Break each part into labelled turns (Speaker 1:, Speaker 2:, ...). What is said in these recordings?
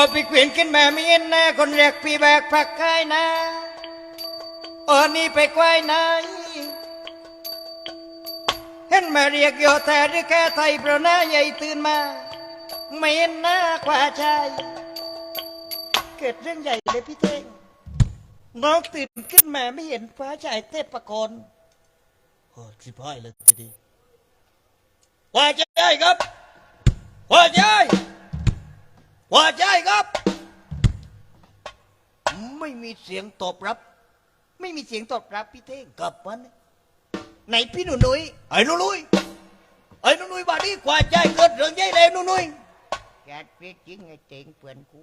Speaker 1: อพี่เกวียนขึ้นมามีเอ็นหน้าคนแรกพี่แบกผักกายนะโอ้นี่ไปควายไหนเห็นมาเรียกโยธาหรือแค่ไทยเพราะหน้าใหญ่ตื่นมาไม่เห็นหน้ากว่าชายเกิดเรื่องใหญ่เลยพี่เท่งน้องตื่นขึ้นมาไม่เห็นฟ้าชายเทพประกรโอ้สิบหายเลยทีดีว่าใจครับว่าใจ ว่าใจครับ ไม่มีเสียงตอบรับ ไม่มีเสียงตอบรับพี่เท่งกลับมันไหนพี่หนุ่นุ้ยไอ้หนุ่นุ้ยไอ้หนุ่นุ้ยบาดนี้กว่าใจเกิดเรื่องใหญ่เลยหนุ่นุ้ยแกเพี้ยจริงไอ้เจ๋งเปื่อนกู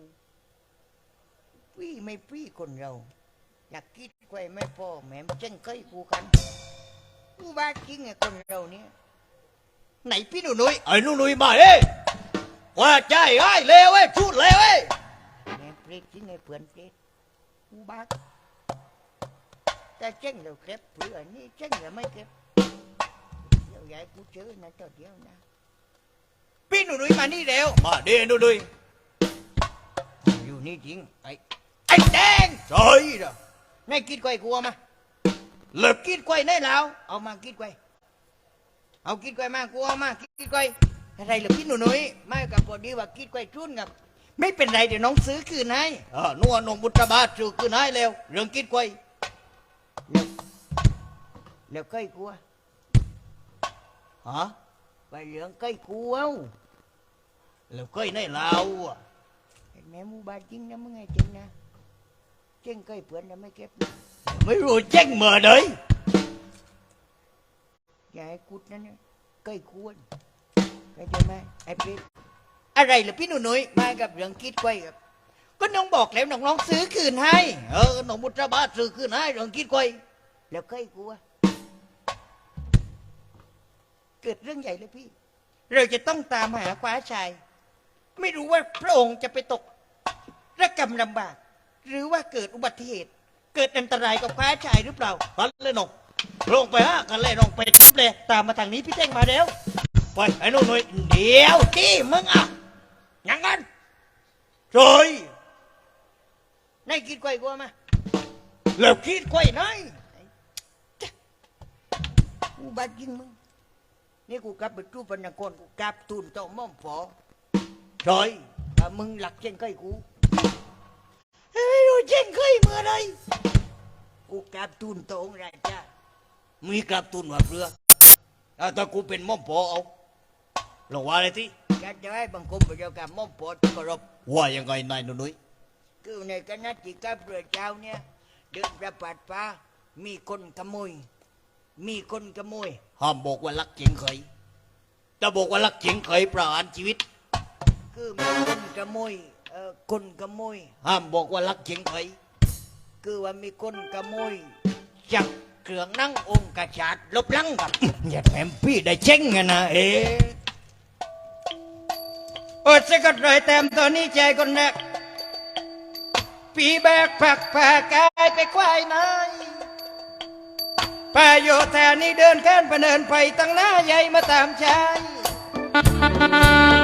Speaker 1: พี่ไม่พี่คนเราอยากคิดไว้ไม่พอแหม่มเจ้งเคยกูกันกูบ้าจริงไอ้คนเราเนี่ยไหนพี่หนุ่นุ้ยไอ้หนุ่นุ้ยมาเอ้ ว่าใจไอ้เลวเอ้ยพูดเลวเอ้ยแหม่มเปรตจริงไอ้เปื่อนเปรตกูบ้า ta chân rồi kẹp bữa ni chân rồi mới kẹp Điều vậy cũng chứ nó cho đéo nè พี่หนูนุ้ยมานี่เร็วมาเดหนูนุ้ยอยู่นี่จริงไอ้ไอ้แดงใช่เหรอนายกินกล้วยกลัวมาเลิกกินกล้วยได้แล้วเอามากินกล้วยเอากินกล้วยมากลัวมากินกล้วย อะไรเหรอพี่หนูนุ้ยไม่กับพอดีว่ากินกล้วยชุนกับไม่เป็นไรเดี๋ยวน้องซื้อคืนให้เออนัวนงบุตรบาทซื้อคืนให้เร็วเรื่องกินกล้วยแล้วแล้ว cây cua hả bài lượng cây cua แล้ว cây này lao à mẹ mua ba chín nó mới nghe chân nè chân cây bữa nó mới kép mới rồi chân mờ đấy dạ cút nó nè cây cua cây cho mai ai biết อะไรเหรอพี่หนูนุ้ยมากับเรื่องคิดไว้ครับก็น้องบอกแล้วน้องน้องซื้อคืนให้ เออน้องบุตรบาซื้อคืนให้เรื่องคิดไว้แล้วเคยกลัวเกิดเรื่องใหญ่เลยพี่ เราจะต้องตามหาฟ้าชาย ไม่รู้ว่าพระองค์จะไปตกระกรรมลำบาก หรือว่าเกิดอุบัติเหตุ เกิดอันตรายกับฟ้าชายหรือเปล่าฟันเลยน้องลงไปฮะกันเลยน้องไปจับเลยตามมาทางนี้พี่เท่งมาแล้ว ไปไอ้นู่นหน่อยเดี๋ยวที่มึงอะยังกันโอยนายคิดไกวกลัวมาแล้วคิดไกวนายกูบาดยิงมึงนี่กูกลับไปทูปนังกรกูกลับตูนเจ้าม่อมฝอใช่ถ้ามึงหลักเช่นเคยกูเฮ้ยดูเช่นเคยเมื่อไรกูกลับตูนโตองราชามีกลับตูนว่าเรือเอาถ้ากูเป็นม่อมฝอเอา ลงว่าอะไรที่แกจะให้บังคมไปเดียวกับม่อมฝอที่เคารพว่ายังไงนายหนุ่ยคือในคณะที่กับเรือเจ้าเนี่ยเดินประปัดฟ้ามีคนขโมย มีคนขโมยห้ามบอกว่ารักเจียงเคยจะบอกว่ารักเจียงเคยประหารชีวิต คือมีคนขโมยเอ่อคนขโมยห้ามบอกว่ารักเจียงเคยคือว่ามีคนขโมยจับเครื่องนั่งองค์กระชาดลบหลังกับอย่าแถมพี่ได้เจ๊งไงนะเอ๊ะ อดสะกดรอยแต้มตอนนี้ใจคนแรกปีแบกผักผ่ากายไปควายนายป่าโยแทนนี่เดินแค้นประเนินไปตั้งหน้าใหญ่มาตามชาย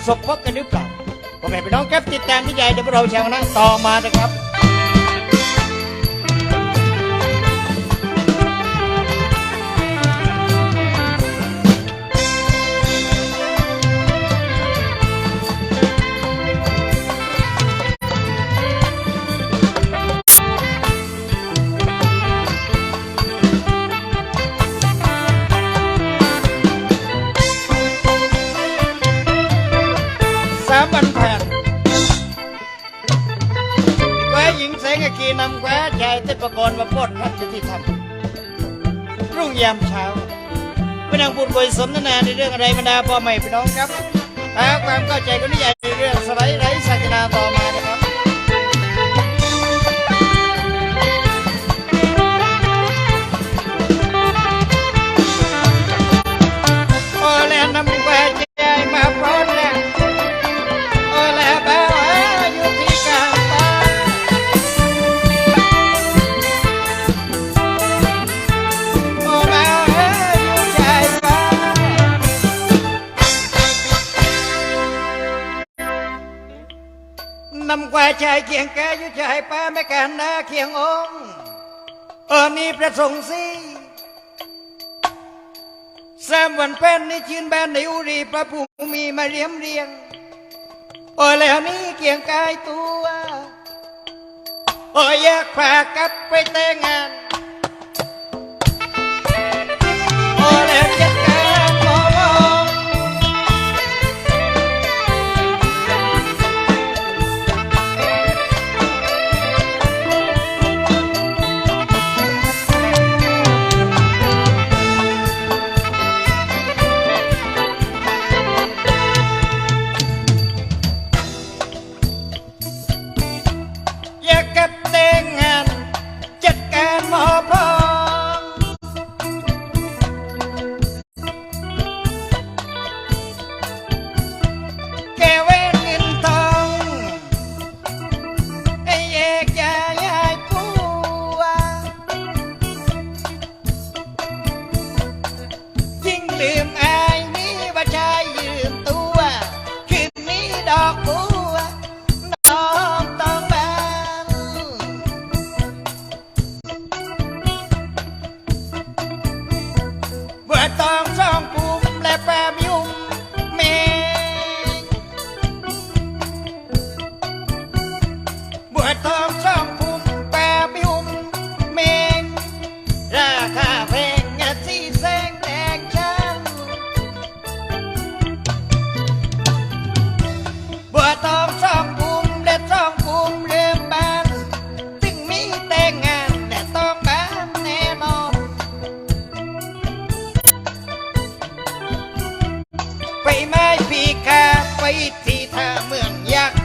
Speaker 1: ประสบพบกันหรือเปล่าพ่อแม่พี่น้องครับติดตามที่ใหญ่เดี๋ยวพวกเราชาวนะต่อมานะครับ นำแควชายเต้นประกอบมาปล้นพระที่ทำรุ่งยามเช้าไม่นางพูดคุยสนทนาในเรื่องอะไรบรรดาพ่อแม่พี่น้องครับหาความเข้าใจกันนิยายในเรื่องสไลด์ไร้สัญญาต่อมานะครับโอแลนำไปใจมาพร้อม กว่าชายเคียงแกอยู่ชายป้าไม่การนาเคียงองเออมีประสงค์สิแซมวันแป้นในชินแบนในอุรีพระภูมีมาเรียมเรียงโอ้แล้วนี่เกียงกายตัวโอ้แยกพากกับไปแต่งงาน ไปไม้พีกาไปที่ท่าเมืองยักษ์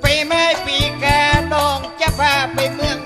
Speaker 1: ไปไม้ปีกาต้องจะพาไปเมือง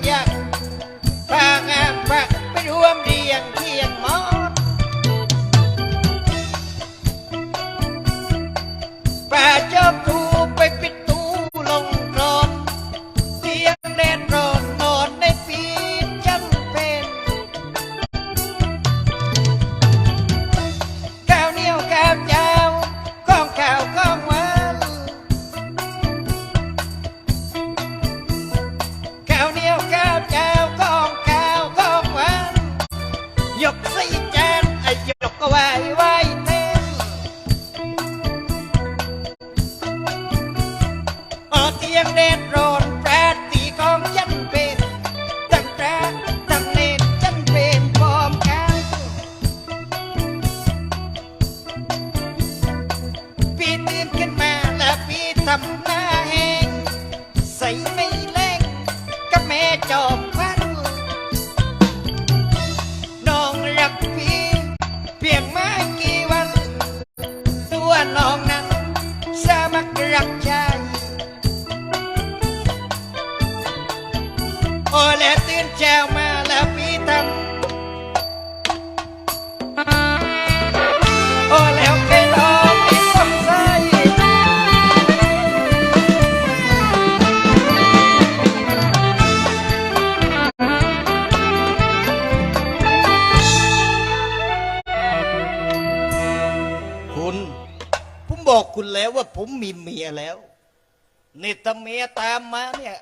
Speaker 1: มาเนี่ย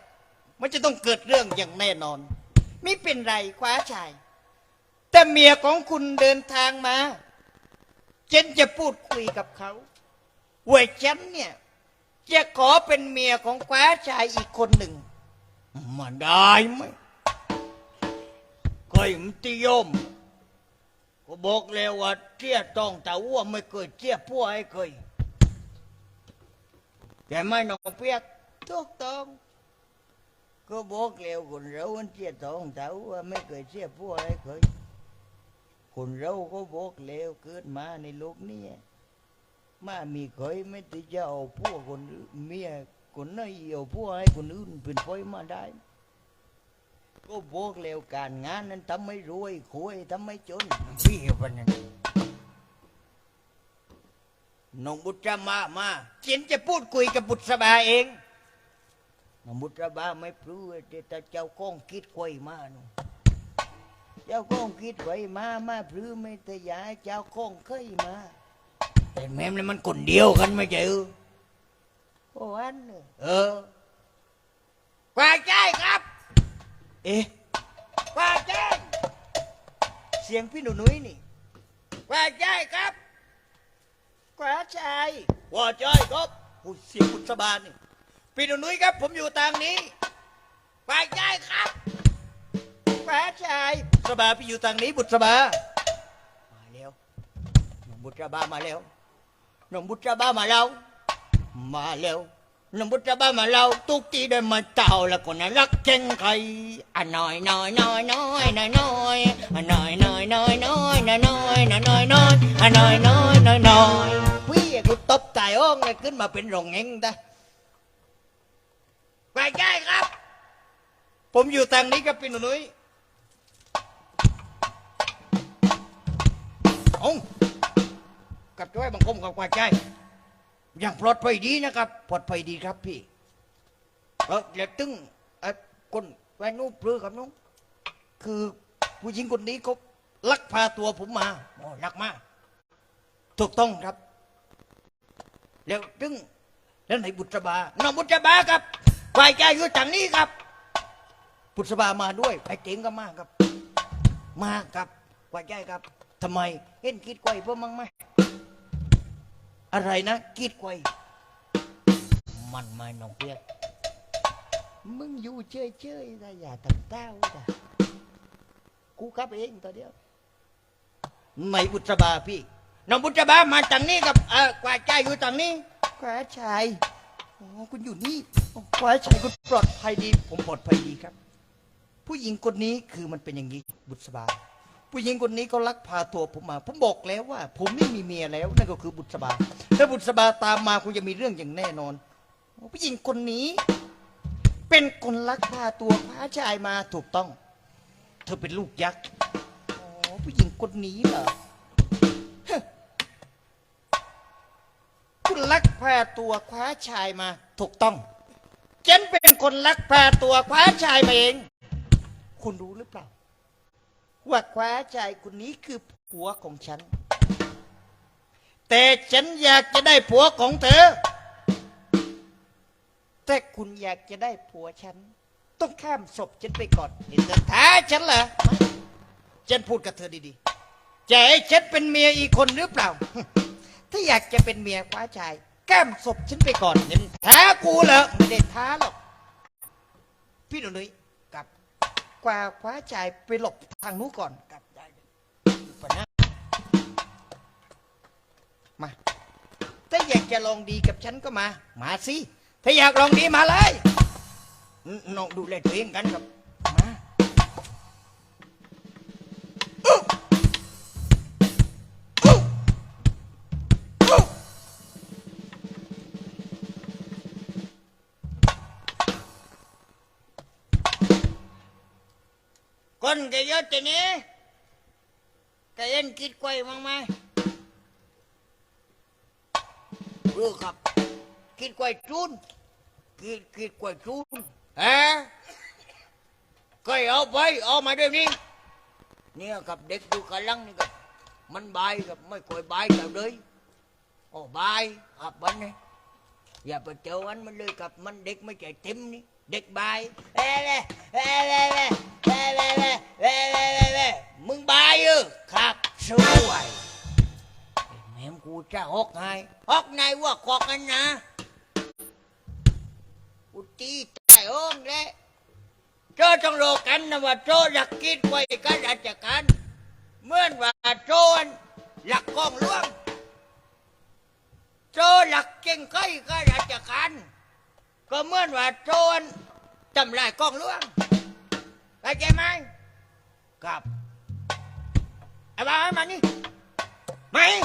Speaker 1: มันจะต้องเกิดเรื่องอย่างแน่นอน ไม่เป็นไรคว้าชาย แต่เมียของคุณเดินทางมาฉันจะพูดคุยกับเขาว่าฉันเนี่ย จะขอเป็นเมียของคว้าชายอีกคนหนึ่งมาได้ไหมเคยมติยมก็บอกแล้วว่าเที่ยต้องแต่ว่าไม่เคยเที่ยพวกให้เคยแต่ไม่น้องเปียก ถูกต้อง ก็บอกแล้วคนเรามันเชี่ยตองเต้าว่าไม่เคยเชี่ยผู้อะไรเคยคนเราก็บอกแล้วเกิดมาในโลกนี้มามีเคยไม่ติจะเอาพวกคนอื่นเมียคนไหนเอาพวกให้คนอื่นเป็นพอยมาได้ ก็บอกแล้วการงานนั้นทำไม่รวยคุยทำไม่จนพี่วันนั้นน้องบุตรมามาเจียนจะพูดคุยกับบุตรบาเอง น้องบุตรบาไม่พรู้แต่ถ้าเจ้าก้องคิดคุยมาหนูเจ้าก้องคิดไว้มามาพรือไม่แต่อยาให้เจ้าก้องเคยมา แต่แม่มนี่มันคนเดียวกันไม่ใช่เออโอ้อันเนี่ยเออกว่าใจครับ เอ๊ะกว่าใจเสียงพี่หนูนุ้ยนี่กว่าใจครับกว่าใจว่าใจครับผู้เสียงบุษบานี่ พี่หนูนุ้ยครับ ผมอยู่ทางนี้กว่าใจครับกว่าใจบุษบาพี่อยู่ทางนี้บุษบามาแล้วน้องบุษบามาแล้วน้องบุตรสบามาเรามาแล้วน้องบุตรสบามาเราทุกทีได้มาเต่าแล้วก็น่ารักเก่งใครอะน้อยน้อยน้อยน้อยน้อยน้อยอะน้อยน้อยน้อยน้อยน้อยน้อยน้อยน้อยน้อยอะน้อยน้อยน้อยน้อยพี่กูตบตายอ้องเลยขึ้นมาเป็นรองเองได้ ไปใช่ครับ ผมอยู่ทางนี้ครับพี่หนุ่ยอ้ากับจ้อยบังคมกับกว่าใจอย่างปลอดภัยดีนะครับปลอดภัยดีครับพี่เออแล้วตึงเออคนแฟนนู้นปลือกับน้องคือผู้หญิงคนนี้เขาลักพาตัวผมมาโอ้ลักมากถูกต้องครับ แล้วตึงแล้วไหนบุตรบาน้องบุตรบาครับ ฝ่ายใจอยู่ทางนี้ครับบุตรบามาด้วยไอ้เจ๋งก็มาครับ มาครับฝ่ายใจครับทำไมเห็นคิดไกวเพิ่มมั้งไหมอะไรนะกีดไกวมันไม่น้องเพียมึงอยู่เฉยเฉยๆนะอย่าตังเต้าจ้ะกูขับเองตัวเดียวไม่บุตรบาพี่น้องบุตรบามาทางนี้กับเออกว่าใจอยู่ทางนี้กว่าชาย อ๋อคุณอยู่นี่อ๋อกว่าชายคุณปลอดภัยดี ผมปลอดภัยดีครับ ผู้หญิงคนนี้คือมันเป็นอย่างนี้บุตรบา ผู้หญิงคนนี้เขาลักพาตัวผมมา ผมบอกแล้วว่า ผมไม่มีเมียแล้ว นั่นก็คือบุตรบาถ้าบุตรบาตามมาคงจะมีเรื่องอย่างแน่นอน ผู้หญิงคนนี้ เป็นคนลักพาตัวพาชายมาถูกต้อง เธอเป็นลูกยักษ์อ๋อผู้หญิงคนนี้เหรอ คุณลักพาตัวคว้าชายมา ถูกต้องฉันเป็นคนลักพาตัวคว้าชายมาเอง คุณรู้หรือเปล่า ว่าคว้าชายคนนี้คือผัวของฉัน แต่ฉันอยากจะได้ผัวของเธอ แต่คุณอยากจะได้ผัวฉัน ต้องข้ามศพฉันไปก่อนนี่เธอท้าฉันเหรอไม่ฉันพูดกับเธอดีๆจะให้ฉันเป็นเมียอีกคนหรือเปล่า ถ้าอยากจะเป็นเมียคว้าชาย ข้มศพฉันไปก่อนนี่มันท้ากูเหรอไม่ได้ท้าหรอก พี่หนุ่ยกลับกว่าคว้าชายไปหลบทางนู้นก่อนกลับได้เลยปะนะมาถ้าอยากจะลองดีกับฉันก็มา มาสิ ถ้าอยากลองดีมาเลยนน้องดูแลตัวเองกันครับ นแกเยอะจนี้แกเอ็นคิดไกวมั้งไหมรู้ครับ คิดไกวจุนคิดคิดไกวจุนเอ๊ะก็เอาไปเอามาเดี๋ยวนี้เนี่ยกับเด็กดูกำลังนี่กับมันบายกับไม่ค่อยบายกับเลยโอ้บายครับบันนี่อย่าไปเจอมันมันเลยกับมันเด็กไม่ใจเต็มนี่เด็กบายเอ้เล่เอ้เล่เอ้ เล่เอ้เล่เล่เล่มึงบายเออครับสวยแม่มกูจะฮอกไงฮอกไงว่าคอกกันนะกูตีตายโอ้งเลยโจต้องโลกันนะว่าโจอยากกินไว้กันราชการเหมื่อนว่าโจนหลักกองหลวงโจหลักเก่งไก่ก็ราชการก็เหมื่อนว่าโจนทำลายกองหลวง Ê cho em ăn Cọp. Ê ba ơi mạnh đi Mày.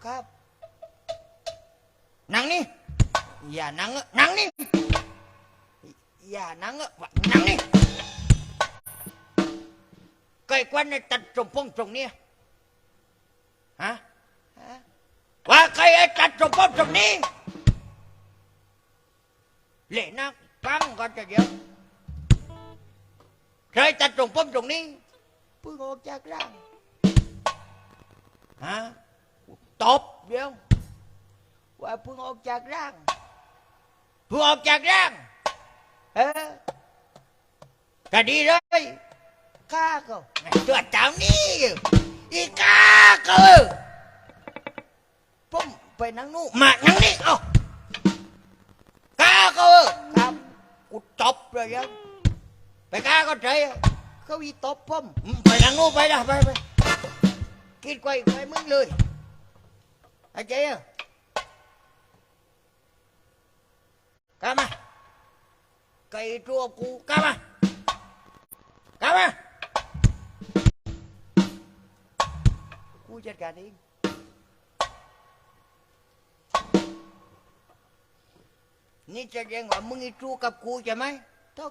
Speaker 1: Cọp. Nắng đi. Dạ nắng á. Nắng đi. Dạ nắng á. Nắng đi. Cây quanh này tạch trùng phong trùng nè, Hả? Hả? Qua cây ấy tạch trùng phong trùng đi. เนี้ยฮะฮะว่าใครไอ้ตัดตรงป้องตรงนี้เละนักฟังก่อนจะเดี๋ยวใครตัดตรงป้อมตรงนี้เพิ่งออกจากร่างฮะตบเดี๋ยวว่าเพิ่งออกจากร่างเพิ่งออกจากร่างเออก็ดีเลยข้าก็ตัวเจ้านี่อีกาก็ผมไปนั่งนู่นมานั่งนี่เอ้าข้า ตบเลยยังไปข้าก็ใจเขาอีตบผมไปนั่งนู่น ไป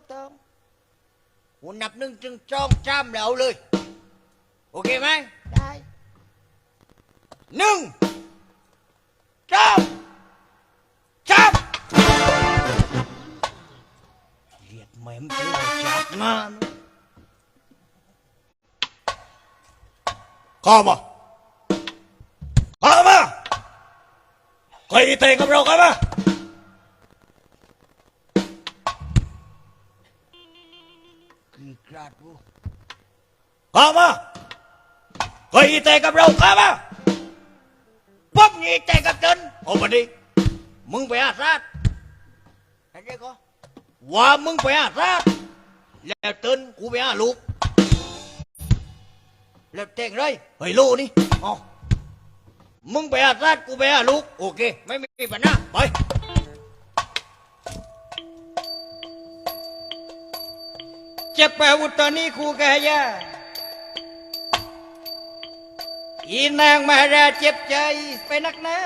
Speaker 1: นะไปไปกิน quay quay มึงเลย anh chị à cam à cây chua cu cam à cam à cu chết cả đi นี่แสดงว่ามึงอีจูกับกูใช่ไหมถูกต้องกูนับหนึ่งจึงจ้องจ้ำแล้วเอาเลยโอเคไหมได้หนึ่งสองสามเรียกแม่มเจอจับ
Speaker 2: เข้าเข้ามาใครเตะกับเราเอา嘛พั
Speaker 1: กกี่
Speaker 2: เตะกับเราเข้ามา
Speaker 1: ป๊อบนี่ใจกับจน
Speaker 2: เอามาดิ
Speaker 1: มึงไปอาซาดอะไรก็ว่ามึงไปอาซาดแล้วเตือนกูไปอาลูกแล้วแต่งเลย
Speaker 2: เฮ้ยลูกนี่
Speaker 1: อ๋อมึงไปอาซาดกูไปอาลูกโอเค ไม่มีปัญหา
Speaker 2: ไป
Speaker 1: เจ็บแปลวุตอนนี้ครูกายาอีนางมหาราชเจ็บใจไปนักหนา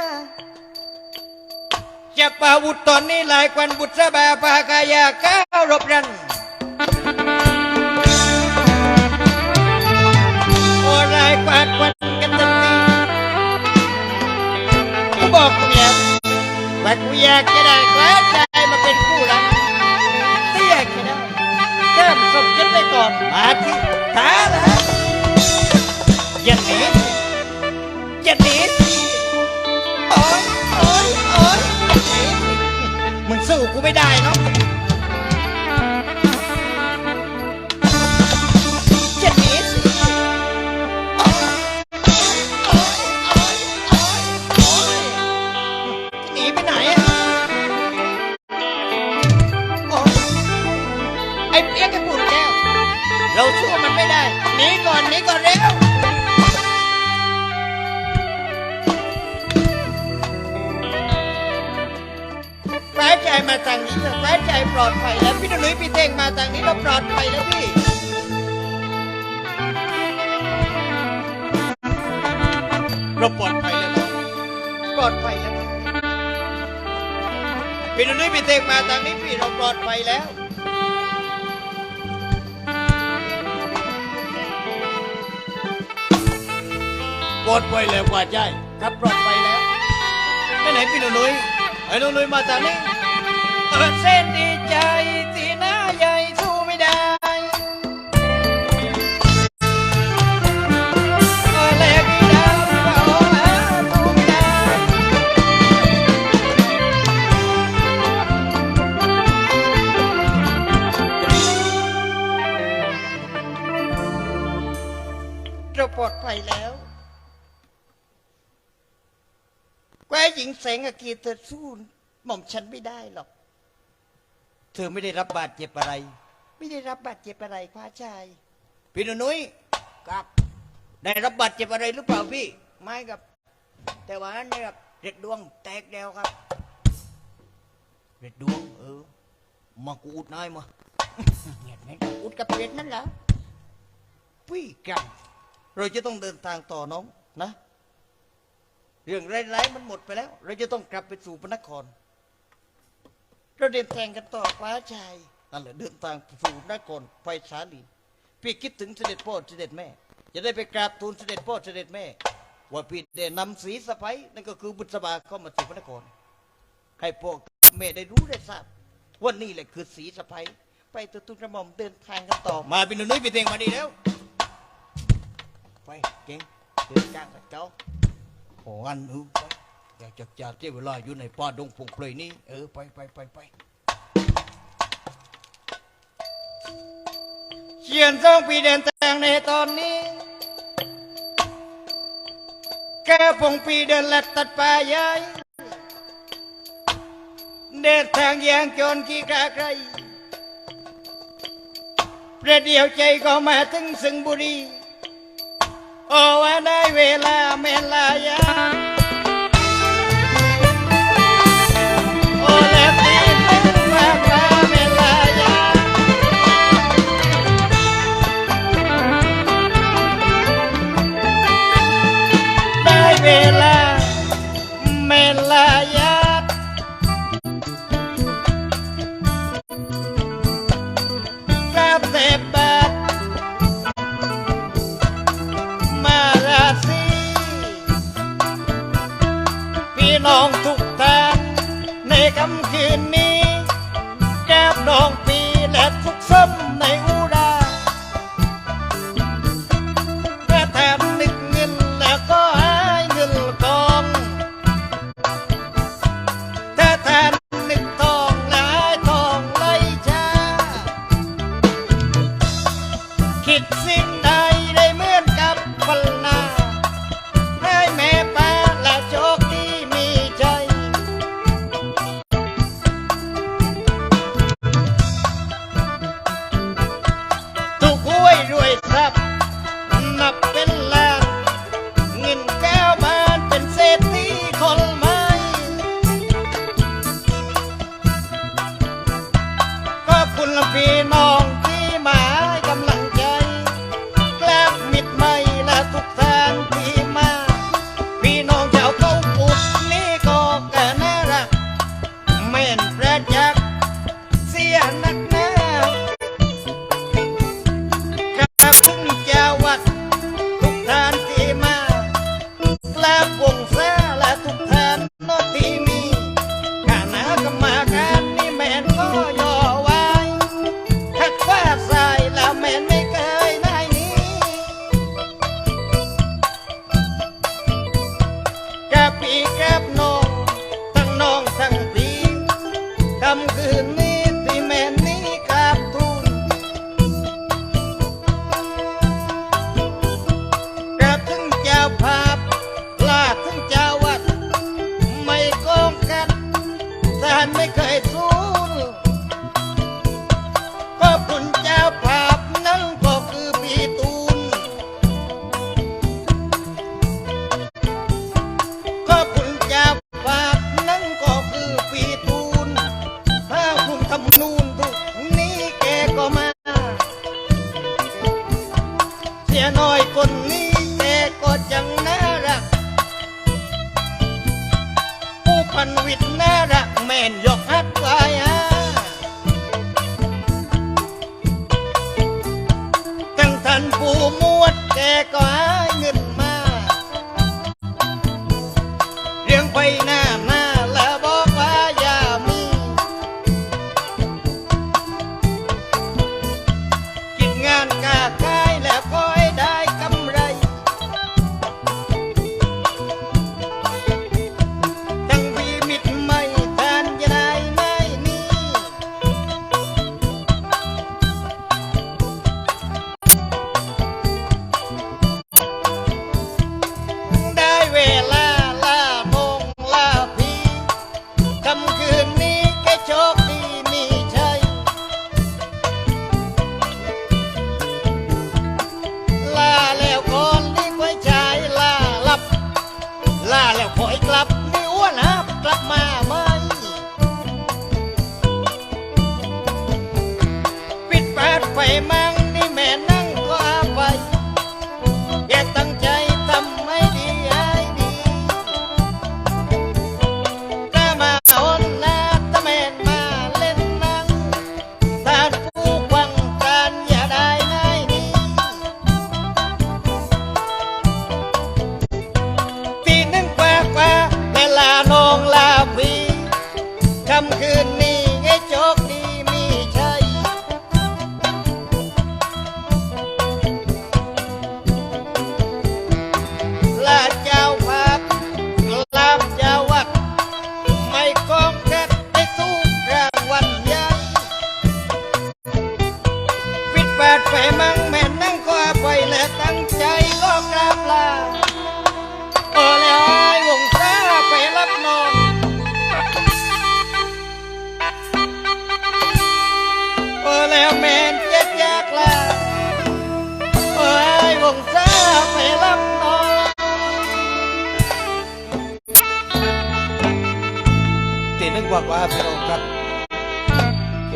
Speaker 1: จ็บปาวุตตอนนี้หลายควันบุตรสบาปากายาก้ารบรันโอ้หลายกวาดควันกันทันทีกูบอกกูแล้วว่ากูอยากจะได้แคว้นใจมาเมาที่ท้าล้วอย่าหนีอย่าหนีโอ๊ยโอ๊ยโอ๊ยมึงสู้กูไม่ได้เนาะ เราปลอดภัยแล้วพี่เราปลอดภัยแล้ว
Speaker 2: ปลอดภัยแล้ว
Speaker 1: พี่พี่นุ่ยพี่เท่งมาทางนี้พี่เราปลอดภัยแล้ว
Speaker 2: ปลอดภัยแล้วกว่าใจ
Speaker 1: ครับปลอดภัยแล้ว
Speaker 2: ไปไหนพี่นุ่ยไอ้นุ่ยมาจากนี้
Speaker 1: เออเส้นดีใจ งแสงอากีเธอสู้หม่อมฉันไม่ได้หรอก เธอไม่ได้รับบาดเจ็บอะไร ไม่ได้รับบาดเจ็บอะไรพระชาย พี่หนุ้ยครับ ได้รับบาดเจ็บอะไรหรือเปล่าพี่ ไม่ครับ แต่ว่าเนี่ยครับเด็ดดวงแตกแล้วครับ
Speaker 2: เด็ดดวง เออ มากูอุดนายมา
Speaker 1: เห็นไหมอุดกับเด็ดนั่นเหรอพี่กันเราจะต้องเดินทางต่อน้องนะ เรื่องร้ายๆมันหมดไปแล้ว เราจะต้องกลับไปสู่พระนคร เราเดินทางกันต่อฟ้าชายนั่นแหละเดินทางสู่นครไฟสาลีพี่คิดถึงเสด็จพ่อเสด็จแม่ จะได้ไปกราบทูลเสด็จพ่อเสด็จแม่ ว่าพี่ได้นำสีสะใภ้นั่นก็คือบุษบาเข้ามาสู่พระนคร ให้พ่อกับแม่ได้รู้ได้ทราบว่านี่แหละคือสีสะใภ้ไปตัวตุ้งกระหม่อมเดินทางกันต่อมาเป็นหนุ่ยพี่เตงมาดีแล้วไปเก่งเดินจ้างกับเจ้า โอ้อันนูไปอยากจะจ่าเที่ยเวลาอยู่ในป่าดงพงเพลยนี้เออไปไปไปไปเชียนสองปีเดินทางในตอนนี้ แกพงปีเดินลัดตัดป่าใหญ่เดินทางอย่างจนขี้กาใครประเดี๋ยวใจก็มาถึงสิงบุรี โอ้ว่าได้เวลาเมลายา น้องทุกท่านในค่ำคืนนี้ พี่น้อง ไม่เคย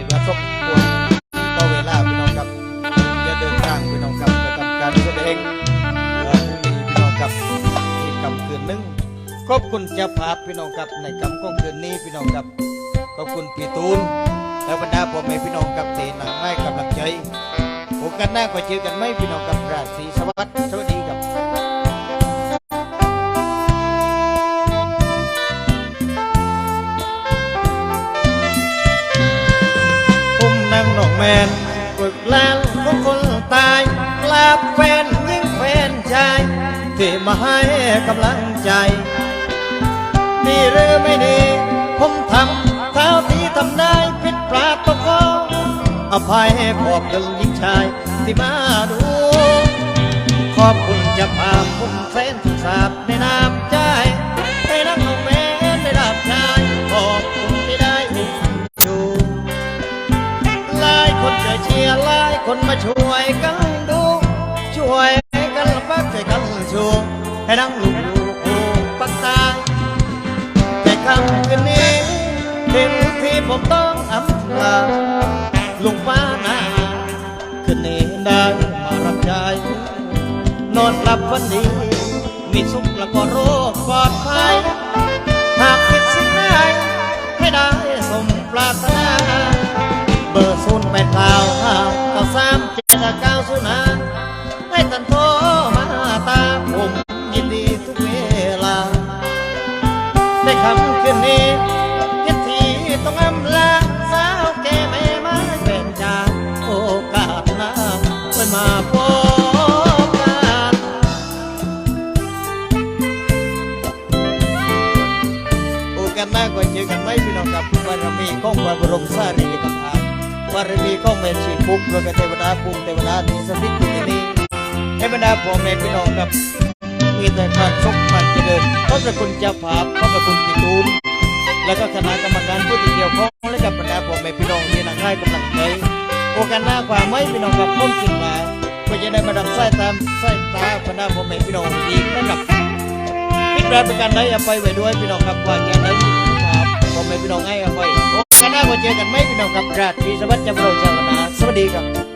Speaker 1: เห็นว่าสม
Speaker 2: ควรต่อเวลาพี่น้องครับจะเดินทางพี่น้องครับไปทำการแสดงเอ่อพรุ่งนี้พี่น้องครับที่กำคืนหนึง
Speaker 1: ขอบคุณเจ้าภาพพี่น้องครับในคำของคืนนี้พี่น้องครับขอบคุณพี่ตูนและบรรดาพ่อแม่พี่น้องครับเตนางให้กำลังใจโอกาสหน้าก็เจอกันไหมพี่น้องครับราศีสวัสดิ์สวัสดี แมนฝึกแลนของคนตายกลาบแฟนยิ่งแฟนชาย ที่มาให้กำลังใจ ดีหรือไม่ดี ผมทำเท่าที่ทำได้ผิดพลาดต้องขออภัยขอบคุณหญิงชายที่มาดู ขอบคุณจะพาคุณแฟนสุขสาบในน้ำใจ มาช่วยกันดู ช่วยกันลำบากใจกันชูให้ดังลูกลูกปักตาแต่คำคืนนี้ถึงที่ผมต้องอำลาลุงป้านาคืนนี้ได้มารับใจ นอนหลับฝันดีมีสุขแล้วก็โรคปลอดภัยารมีของแม่ชีพุกพระเทวดาภูมิเทวดาที่สถิตอยู่ที่นี่ให้บรรดาพ่อแม่พี่น้องกับมีแต่ความสุขความเจริญขอบพระคุณเจ้าภาพขอบพระคุณพี่ตูนและก็คณะกรรมการผู้ที่เกี่ยวข้องและกับบรรดาพ่อแม่พี่น้องที่นั่งให้กำลังใจโอกาสหน้าความไม่พี่น้องกับมุ่งขึ้นมาก็จะได้มาดับไส้ตามไส้ตาบรรดาพ่อแม่พี่น้องอีกนะครับพิจารณาประการใดอภัยไว้ด้วยพี่น้องครับว่าจะได้ยินครับผมไม่พี่น้องให้อภัย โอ้กันหน้ามาเจอกันไหมพี่น้องครับราตรีสวัสดิ์จำเราชาวนาสวัสดีครับ